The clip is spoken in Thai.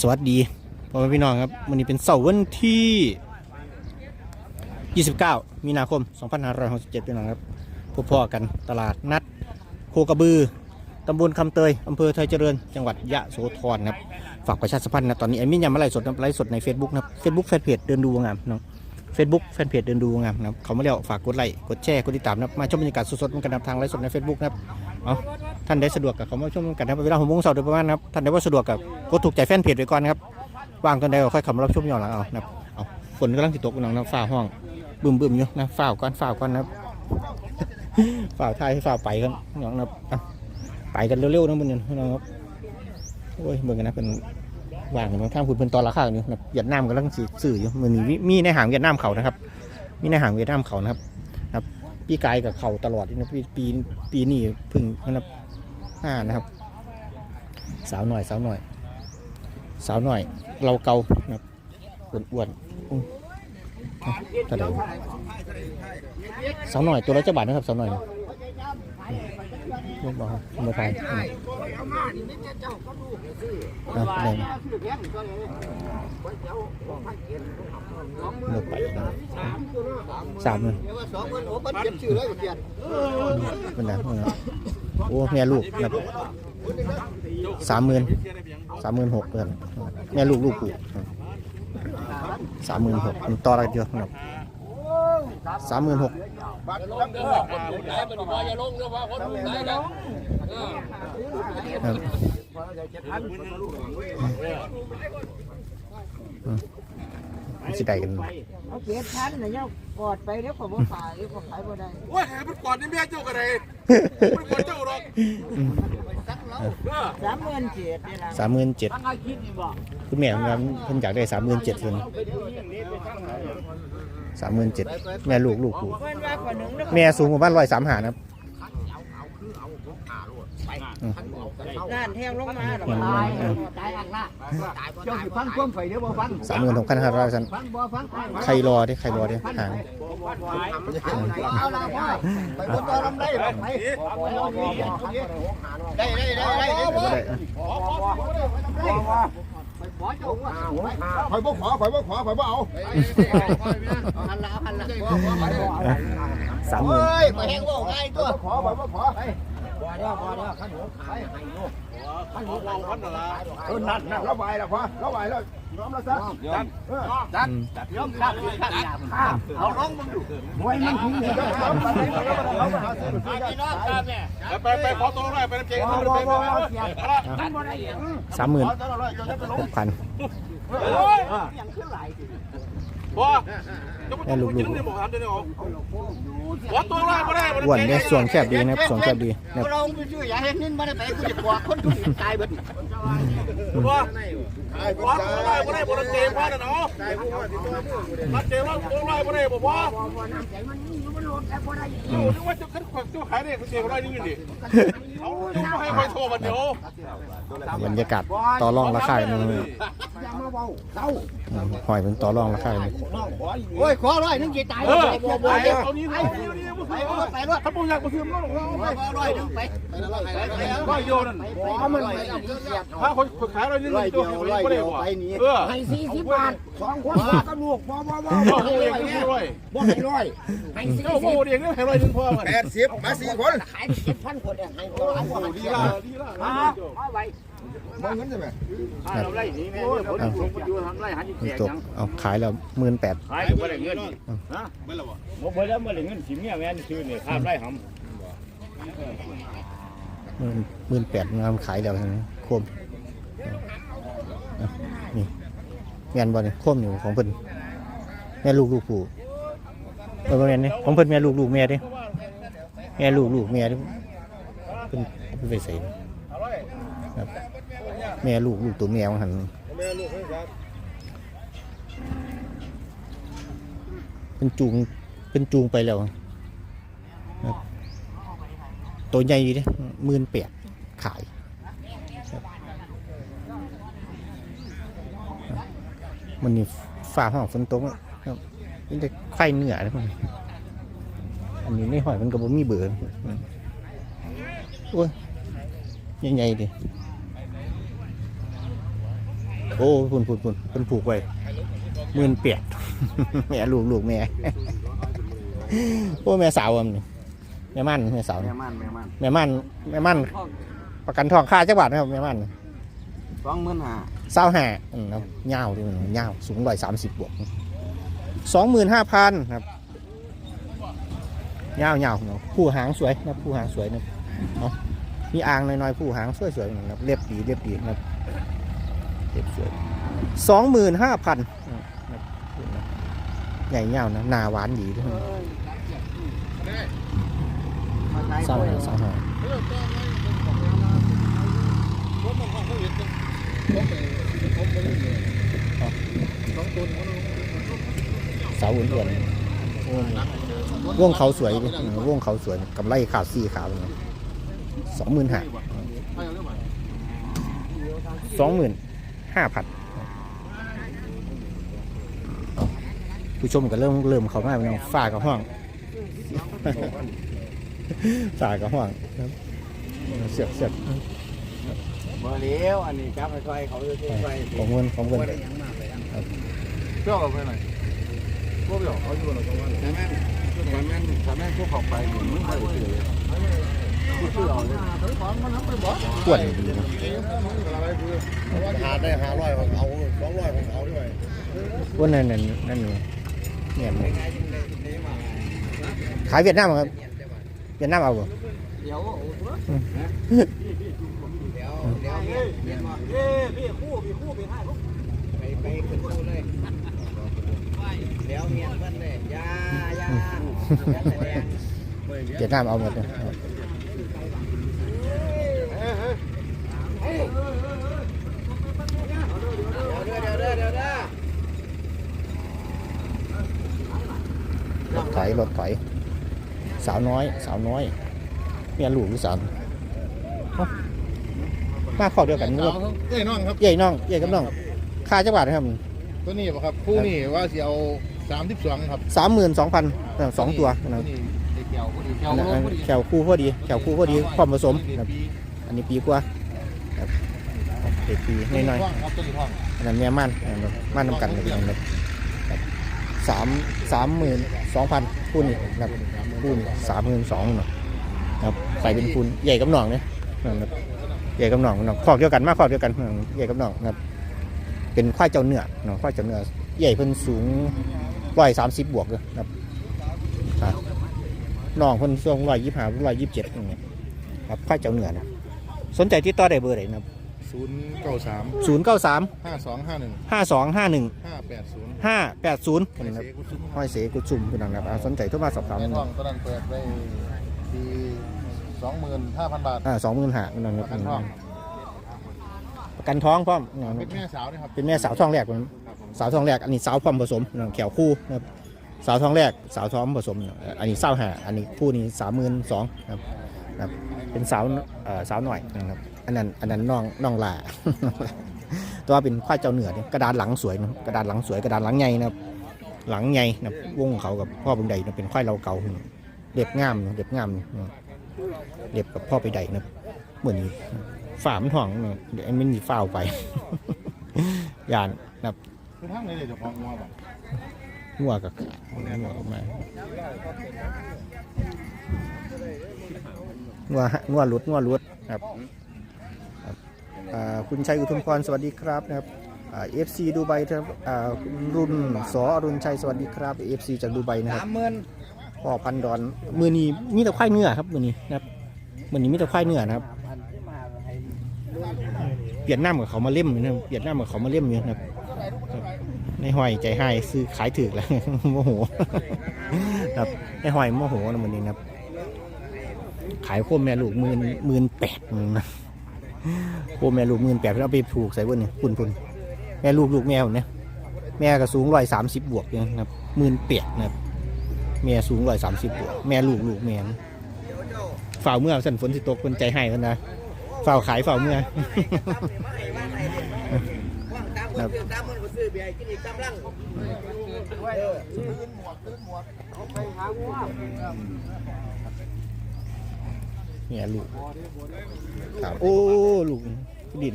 สวัสดีพ่อแม่พี่น้องครับวันนี้เป็นเสาร์วันที่ 29 มีนาคม 2567พี่น้องครับพบพ่อกันตลาดนัดโคกระบือตำบลคำเตยอำเภอไทยเจริญ จังหวัดยะโสธรครับฝากประชาสัมพันธ์นะตอนนี้ไอ้มินยังมาไลฟ์สดนะไลฟ์สดใน Facebook นะครับ Facebook แฟนเพจเดินดูงามน้อง Facebook แฟนเพจเดินดูงามนะครับเขามาแล้วฝากกดไลค์กดแชร์กดติดตามนะมาชมบรรยากาศสดๆกันำทางไลฟ์สดใน Facebook นะครับเอา ท่านได้สะดวกกับเขามาชมกันนะครับเวลาหกโมงเสาร์โดยประมาณนครับท่านได้ว่าสะดวกกับกดถูกใจแฟนเพจไว้ก่อนนะครับว่างตอนใดก็ค่อยข้ามารับชมย้อนหลังเอานะครับเอาฝนกำลังติดตกน้องนะฝ้าห้องบึมบึมๆอยู่นะฝ้าวก่อนฝ้าวก่อนนะครับฝ้าวไทยให้ฝ้าวไปกันน้องนะครับไปกันเร็วๆนะมึงเนี่ยน้องครับโอ้ยเบิ่งกันนะเป็นว่างกันบางท่านคุณเป็นตอนราคาอยู่นะครับเวียดนามกำลังสื่ออยู่มันมีมีในหางเวียดนามเขานะครับ มีในหางเวียดนามเขานะครับนะครับ ปีกายกับเขาตลอดนะปีปีปีนี้พึ่งนะครับ ห้านะครับ สาวหน่อยสาวหน่อย สาวหน่อย เราเกานะครับอ้วนๆอุ้ยอะเท่าไหร่สาวหน่อยตัวละเจ้าบาทนะครับสาวหน่อยเรียกบอกครับ มาทานอืมอะแรงเลือกไปนะครับสามเลยมันนะมันนะโอ้แม่ลูกนะครับสามหมื่นสามหมื่นหกเพื่อนแม่ลูกลูกกูสามหมื่นหกต่ออะไรเดียวครับ สามหมื่นหกสิได้กันเอาเก็บพันนะเนี่ยกอดไปเดี๋ยวผมบ่ขายเดี๋ยวผมขายบ่ได้ว่าหามันก่อนนี่แม่เจ้ากันเลยมันก่อนเจ้าหรอกเออสามหมื่นเจ็ดนี่นะสามหมื่นเจ็ดคุณแม่ครับเพิ่นอยากได้สามหมื่นเจ็ดเลย สามหมื่นเจ็ดแม่ลูกลูกกูเพิ่นว่าคนหนึ่งนะแม่สูงกว่าบ้านร้อยสามหานะครับงานแทงลงมาหรอกยังตายเออตายอักละเจ้าสิฟังความไฟเดี๋ยวบ่ฟังสามหมื่นหกพันห้าร้อยสันฟังบ่ฟังใครรอดิใครรอดิห่างเอาละพ่อไปบ่ต่อลำได้ไปได้ได้ได้ได้ไม่ได้ อะข่อยบ่ขอข่อยบ่ขอข่อยบ่เอาพันละพันละสามหมื่นเฮ้ยข่อยแห้งบ่ง่ายตัวขอข่อยบ่ขอไป เออนั่นนั่นระบายแล้วพอระบายแล้วยอมแล้วซะจัดยอมรับข้างยามข้าเอาร้องมึงดูมวยมันทิ้งเลยยอมไปเลยเขามาหาซื้ออได้ไปไปขอตัวหน่อยไปน้ำเจ๊ตัวไปไปไปสามหมื่นหกพันบ่จะมากินเนี่ยบอกทำได้เนี่ยข อตัวหน่อยไม่ได้อ้วนเนี่ยส่วนแคบดีนะครับส่วนแคบดีนะครับเราไปช่วยอย่าเห็นนินมาได้ไปกูจะกว่าคนทุนตายเบิดบ่ขอตัวหน่อยไม่ได้บอกน้ำเจ๊พ่อเนาะน้ำเจ๊ว่าตัวหน่อยไม่ได้บอกพ่อนึกว่าจะขึ้นขวักตัวขายเนี่ยเจ๊ก็ได้นี่ดิ เขาไม่ให้ไปโทรมันเดี๋ยวบรรยากาศต่อรองราคากันเลยอย่ามาเบาเศร้าอืมหอยเป็นต่อรองราคากันเลยโอ้ยขอร้อยนึงจะตายเออบ่ไปบ่เอานี้ไปเอานี้ไปไปไปรถถ้าผมอยากมาซื้อมันก็เอาไปร้อยนึงไปก็โยนนั่นบ่มันไปเอาเกียรถ้าคนขายเรานี่ตัวเขาไม่ได้บอกเออให้สี่สิบบาทสองคนก็ลูกบ่บ่บ่ก็เขาเองไม่ด้วยบ่ให้ร้อยให้สี่เจ้าโมเองเนี่ยให้ร้อยนึงพอมันแปดสิบมาสี่คนขายเจ็ดพันคนเนี่ยให้ร้อยกว่าดีดีละเอาไว้บ่เงินใช่ไหมเราไล่นี้แม่เนี่ยผมผมอยู่ทำไร่หันตกเอาขายแล้วหมื่นแปดขายก็บ่ได้เงินฮะบ่บ่ได้บ่ได้เงินสิเมียแม่นชื่อเนี่ยข้ามไร่หำหมื่นหมื่นแปดงามขายแล้วนะโคมอะนี่แม่นบ่เนี่คมอยู่ของเพิ่นแม่ลูกลูกผู้เออบ่แม่นนี่ของเพิ่นแม่ลูกลูกแม่ดิแม่ลูกลูกแม่ดิเพิ่น ไปใส่ครับแม่ลูกลูกตัวแม่ของหันเป็นจูงเป็นจูงไปแล้วครับตัวใหญ่อยู่เดิหมื่นแปดขายมันนี่ฝ่าห้องฝนตกครับนี่แต่ไข่เหนือนะมันอันนี้ในหอยมันก็บ่มีเบื่อร์โอ้ย ใหญ่ๆดิโอ้พุ่นพุ่นพุ่นเพิ่นผูกไว้หมื่นเปียดแม่ลูกลูกแม่โอ้แม่สาวอะมันแม่มันแม่สาวแม่มันแม่มันแม่มันแม่มันประกันทองค่าจักบาทนะครับแม่มันสองหมื่นห้าเศร้าห้าอืมครับยาวดิมันยาวสูงร้อยสามสิบบวกสองหมื่นห้าพันครับยาวยาวเนาะผู้หางสวยนะผู้หางสวยนะเนาะ มีอ่างหน่อยๆผู้หางสวยๆนะครับเรียบดีเรียบดีนะครับเรียบสวยสองหมื่นห้าพันใหญ่ยานะหนาหวานดีด้วยมาขายเศร้าห้าเศร้าห้าเสาอ้วนๆวงเขาสวยดิอืมวงเขาสวยกำไรขาดสี่ขา สองหมื่นห้าสองหมื่นห้าพันผู้ชมก็เริ่มเริ่มเขามาเป็นฝ้ากับห้องฝ้ากับห้องครับเสียบเสียบบ่เลี้ยวอันนี้จับไปช่วยเขาจะช่วยของเงินของเงินเจ้าเราไปไหนพวกเดี๋ยวเขาอยู่เราตรงนั้นแต่แม่แต่แม่แต่แม่พวกเขาไปมึงไปเฉยชื่อเอาเลย ขวดหาได้หาร้อยของเขาสองร้อยของเขาด้วยขวดนั่นนั่นนั่นเนี่ยมันขายเวียดนามครับเวียดนามเอาบ่เดี๋ยวเดี๋ยวเดี๋ยวเมียนมาเอ้พี่คู่พี่คู่พี่ให้ไปไปขึ้นคู่เลยเดี๋ยวเมียนเพิ่นเลยยายาแสดงเวียดนามเอาหมดเลย รถไถรถไถสาวน้อย สาวน้อยเมียลูกหรือสาวมาขอเดียวกันนี่ว่าเอ้ยน้องครับใหญ่น้องใหญ่กับน้องค่าจักบาทนะครับตัวนี้ป่ะครับคู่นี้ว่าสิเอาสามสิบสองครับสามหมื่นสองพันสองตัวนะนี่เด็กเกี่ยวพอดีเกี่ยวพอดีแขวคู่พอดีแขวคู่พอดีความผสมครับ นนี้ปีกว่าครับเด็กปีน้อยน้องๆอันนั้นแม่ม่านอันนั้นม่านน้ำกันเลยครับครับสามสามหมื่นสองพันคูณนี่ครับคูณสามหมื่นสองเนาะครับใส่เป็นคูณใหญ่กับหน่องเนี่ยนะครับใหญ่กับหน่องเนาะคอกเดียวกันมากคอกเดียวกันใหญ่กับหน่องนะครับ เป็นควายเจ้าเนื้อเนาะควายเจ้าเนื้อใหญ่เพิ่นสูงร้อยสามสิบบวกเลยครับครับน้องคนช่วงร้อยยี่สิบห้าร้อยยี่สิบเจ็ดอย่างเงี้ยครับค่ายเจ้าเนื้อนะ สนใจที่ต่อได้เบอร์ไหนนะครับศูนย์เก้าสามศูนย์เก้าสามห้าสองห้าหนึ่งห้าสองห้าหนึ่งห้าแปดศูนย์ห้าแปดศูนย์ไปนะครับเสียกุศลห้อยเสกุจุ่มพี่น้องนะครับอ่าสนใจโทุกมาสอบถามแม่นะท่องตอนนั้นเปิดได้ที่สองหมื่นห้าพันบาทอ่าสองหมื่นห้าพี่น้องคปรับระกันท่องประกันท้องพร้อมพี่น้องคเป็รับนแม่สาวนี่ครับเป็นแม่สาวท้องแรกผมสาวท้องแรกอันนี้สาวพร้อมผสมพี่น้องแขวคู่นะครับสาวท้องแรกสาวท้องผสมเนี่ยอันนี้เศร้าหาอันนี้คู่นี้สามหมื่นสองครับ ครับ เป็นสาวเอ่อสาวหน่อยนะครับอันนั้นอันนั้นน้องน้องลาตัวเป็นควายเจ้าเหนือเนี่ยกระดานหลังสวยนะกระดานหลังสวยกระดานหลังใหญ่นะครับหลังใหญ่นะครับวงเขากับพ่อเป็นใดนะเป็นควายเราเก่าเด็บงามนะเด็บงามนะเด็บกับพ่อไปใดนะเหมือนฝ่ามันห่องนะเดี๋ยวมันมีฝ้าวไปยานนะครับคือทั้งเลยเดี๋ยวจะพองงัวบ่งัวกับงัวออกมา งัวงัวหลุดงัวหลุดครับครับอ่าคุณชัยอุทุมพรสวัสดีครับนะครับเอฟซีดูไบครับอ่าคุณรุ่นสออรุณชัยสวัสดีครับเอฟซีจากดูไบนะคสารับมหมื่นพ่อพันดอนมือนี้มีแต่ควายเนื้อครับมือนี้นะครับมือนี้มีแต่ควายเนื้อนะครับเปลี่ยนหน้ากับเขามาเล่มอยู่นะครับเปลี่ยนหน้ากับเขามาเล่มอยู่นะครับครับในห้อยใจให้ซื้อขายถือแล้วโมโหครับในห้อยโมโหนะมือนี้นะครับ ขายโคมแม่ลูกหมื่นหมื่นแปดนะโคมแม่ลูกหมื่นแปดเอาไปถูกใส่บนนี่ปุ่นปุ่นแม่ลูกลูกแมวเนี่ยแม่ก็สูงร้อยสามสิบบวกเนี่ยนะครับหมื่นแปดนะครับแม่สูงร้อยสามสิบบวกแม่ลูกลูกแม่นฝ่าวเมื่อสันฝนสิตกคนใจให้กันนะฝ่าวขายฝ่าวเมื่อครับตามมันก็ซื้อ เบียร์กินอีกกำลังเนี่ยลูกครับโอ้ ลูก ดิน